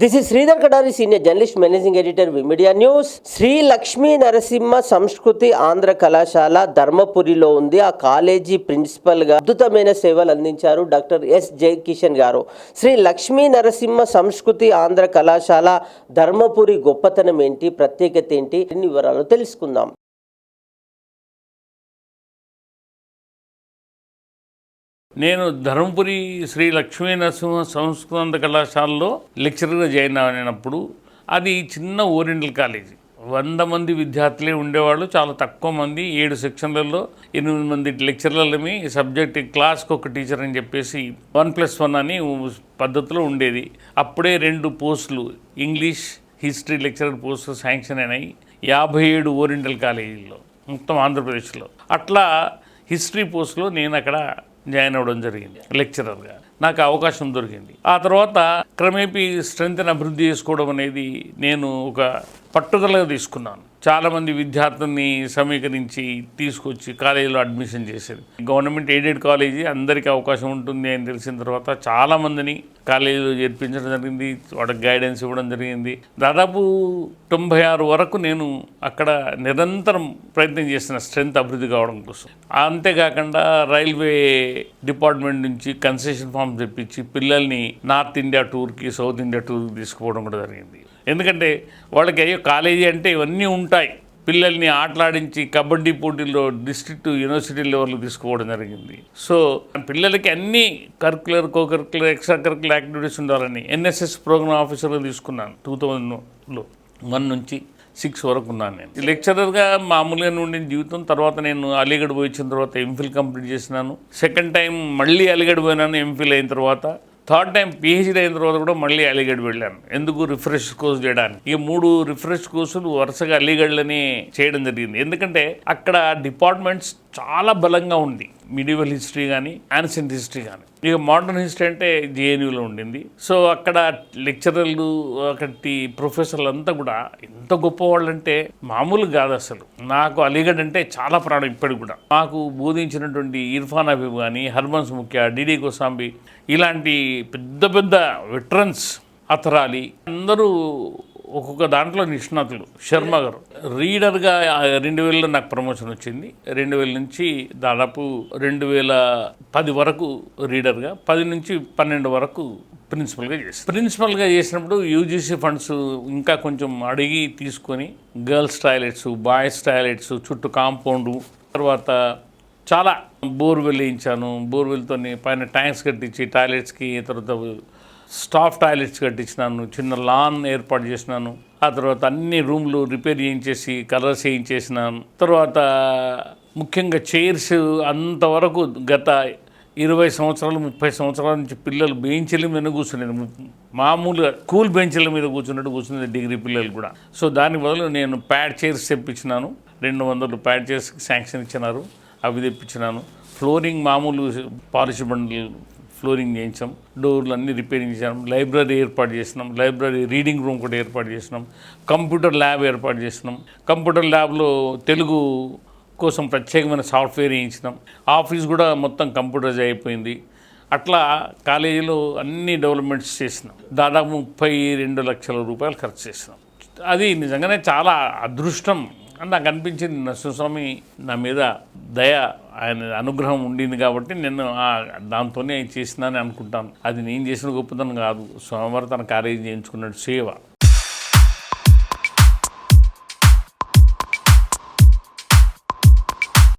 This is Sridhar Kadari senior journalist managing editor media news Sri Lakshmi Narasimha Samskruthi Andhra Kalasala ధర్మపురిలో ఉంది ఆ college ప్రిన్సిపల్గా అద్భుతమైన సేవలు అందించారు doctor yes Jaikishan గారు. శ్రీ లక్ష్మీ నరసింహ సంస్కృతి ఆంధ్ర కళాశాల ధర్మపురి గొప్పతనం ఏంటి ప్రత్యేకత ఏంటి ఇన్ని వివరాలు తెలుసుకుందాం. నేను ధర్మపురి శ్రీ లక్ష్మీ నరసింహ సంస్కృత కళాశాలలో లెక్చరర్గా జాయిన్ అయినప్పుడు అది చిన్న ఓరియంటల్ కాలేజీ. వంద మంది విద్యార్థులే ఉండేవాళ్ళు చాలా తక్కువ మంది ఏడు సెక్షన్లలో ఎనిమిది మంది లెక్చరర్లమి. సబ్జెక్ట్ క్లాస్కి ఒక టీచర్ అని చెప్పేసి వన్ ప్లస్ వన్ అని పద్ధతిలో ఉండేది. అప్పుడే రెండు పోస్టులు ఇంగ్లీష్ హిస్టరీ లెక్చరర్ పోస్టులు శాంక్షన్ అయినాయి. యాభై ఏడు ఓరియంటల్ కాలేజీల్లో మొత్తం ఆంధ్రప్రదేశ్లో. అట్లా హిస్టరీ పోస్ట్లో నేను అక్కడ జాయిన్ అవ్వడం జరిగింది లెక్చరర్గా. నాకు అవకాశం దొరికింది. ఆ తర్వాత క్రమేపీ స్ట్రెంగ్త్ని అభివృద్ధి చేసుకోవడం అనేది నేను ఒక పట్టుదలగా తీసుకున్నాను. చాలామంది విద్యార్థుల్ని సమీకరించి తీసుకొచ్చి కాలేజీలో అడ్మిషన్ చేసేది. గవర్నమెంట్ ఎయిడెడ్ కాలేజీ అందరికీ అవకాశం ఉంటుంది అని తెలిసిన తర్వాత చాలామందిని కాలేజీలో చేర్పించడం జరిగింది. వాళ్ళకి గైడెన్స్ ఇవ్వడం జరిగింది. దాదాపు తొంభై ఆరు వరకు నేను అక్కడ నిరంతరం ప్రయత్నం చేసిన స్ట్రెంత్ అభివృద్ధి కావడం కోసం. అంతేకాకుండా రైల్వే డిపార్ట్మెంట్ నుంచి కన్సెషన్ ఫామ్ తెప్పించి పిల్లల్ని నార్త్ ఇండియా టూర్కి సౌత్ ఇండియా టూర్కి తీసుకుపోవడం కూడా జరిగింది. ఎందుకంటే వాళ్ళకి అయ్యో కాలేజీ అంటే ఇవన్నీ ఉంటాయి. పిల్లల్ని ఆటలాడించి కబడ్డీ పోటీల్లో డిస్ట్రిక్ట్ యూనివర్సిటీ లెవెల్కి తీసుకోవడం జరిగింది. సో పిల్లలకి అన్ని curricular co curricular extra curricular activities ఉండాలని ఎన్ఎస్ఎస్ ప్రోగ్రామ్ ఆఫీసర్గా తీసుకున్నాను. టూ థౌజండ్లో వన్ నుంచి సిక్స్ వరకు ఉన్నాను నేను. లెక్చరర్గా మామూలుగా ఉండే జీవితం తర్వాత నేను అలీగఢ్ పోయి వచ్చిన తర్వాత ఎంఫిల్ కంప్లీట్ చేసినాను. సెకండ్ టైం మళ్ళీ అలీగఢ్ పోయినాను ఎంఫిల్ అయిన తర్వాత. థర్డ్ టైం పిహెచ్డీ అయిన తర్వాత కూడా మళ్ళీ అలీగఢ్ వెళ్ళాను ఎందుకు? రిఫ్రెష్ కోర్స్ చేయడానికి. ఈ మూడు రిఫ్రెష్ కోర్సులు వరుసగా అలీగఢ్లని చేయడం జరిగింది. ఎందుకంటే అక్కడ డిపార్ట్మెంట్స్ చాలా బలంగా ఉంది. మిడివల్ హిస్టరీ కానీ యాన్సెంట్ హిస్టరీ కానీ ఇక మోడర్న్ హిస్టరీ అంటే జేఎన్యూలో ఉండింది. సో అక్కడ లెక్చరర్లు అక్కడి ప్రొఫెసర్లు అంతా కూడా ఎంత గొప్పవాళ్ళు అంటే మామూలు కాదు అసలు. నాకు అలీగఢ్ అంటే చాలా ప్రాణం ఇప్పటికి కూడా. నాకు బోధించినటువంటి ఇర్ఫాన్ హబీబ్ కానీ హర్మన్స్ ముఖ్య డిడి గోసాంబి ఇలాంటి పెద్ద పెద్ద వెటరన్స్ అథరాలి అందరూ ఒక్కొక్క దాంట్లో నిష్ణాతులు. శర్మ గారు. రీడర్గా రెండు వేలలో నాకు ప్రమోషన్ వచ్చింది. రెండు వేల నుంచి దాదాపు రెండు వేల పది వరకు రీడర్గా పది నుంచి పన్నెండు వరకు ప్రిన్సిపల్గా చేసి ప్రిన్సిపల్గా చేసినప్పుడు యూజీసీ ఫండ్స్ ఇంకా కొంచెం అడిగి తీసుకొని గర్ల్స్ టాయిలెట్స్ బాయ్స్ టాయిలెట్స్ చుట్టూ కాంపౌండ్ తర్వాత చాలా బోర్వెల్ వేయించాను. బోర్వెల్తో పైన ట్యాంక్స్ కట్టించి టాయిలెట్స్కి తర్వాత స్టాఫ్ టాయిలెట్స్ కట్టించినాను చిన్న లాన్ ఏర్పాటు చేసినాను ఆ తర్వాత అన్ని రూమ్లు రిపేర్ చేయించేసి కలర్స్ వేయించేసినాను. తర్వాత ముఖ్యంగా చైర్స్ అంతవరకు గత ఇరవై సంవత్సరాలు ముప్పై సంవత్సరాల నుంచి పిల్లలు బెంచీల మీద కూర్చునేది మామూలుగా కూల్ బెంచీల మీద కూర్చున్నట్టు కూర్చునేది డిగ్రీ పిల్లలు కూడా. సో దాని బదులు నేను ప్యాడ్ చైర్స్ తెప్పించినాను. రెండు వందలు ప్యాడ్ చైర్స్కి శాంక్షన్ ఇచ్చినారు. అవి తెప్పించినాను. ఫ్లోరింగ్ మామూలు పాలిష్ బండ్లు ఫ్లోరింగ్ చేయించాం డోర్లు అన్నీ రిపేరింగ్ చేసాం లైబ్రరీ ఏర్పాటు చేసినాం లైబ్రరీ రీడింగ్ రూమ్ కూడా ఏర్పాటు చేసినాం కంప్యూటర్ ల్యాబ్ ఏర్పాటు చేసినాం. కంప్యూటర్ ల్యాబ్లో తెలుగు కోసం ప్రత్యేకమైన సాఫ్ట్వేర్ వేయించినాం ఆఫీస్ కూడా మొత్తం కంప్యూటరైజ్ అయిపోయింది. అట్లా కాలేజీలో అన్ని డెవలప్మెంట్స్ చేసినాం. దాదాపు ముప్పై రెండు లక్షల రూపాయలు ఖర్చు చేసినాం. అది నిజంగానే చాలా అదృష్టం. నాకు అనిపించింది నరసింహస్వామి నా మీద దయ ఆయన అనుగ్రహం ఉండింది కాబట్టి నేను ఆ- దాంతోనే చేసినానని అనుకుంటాను. అది నేను చేసిన గొప్పతనం కాదు. స్వామివారు తన కార్యం చేయించుకున్నట్టు సేవ.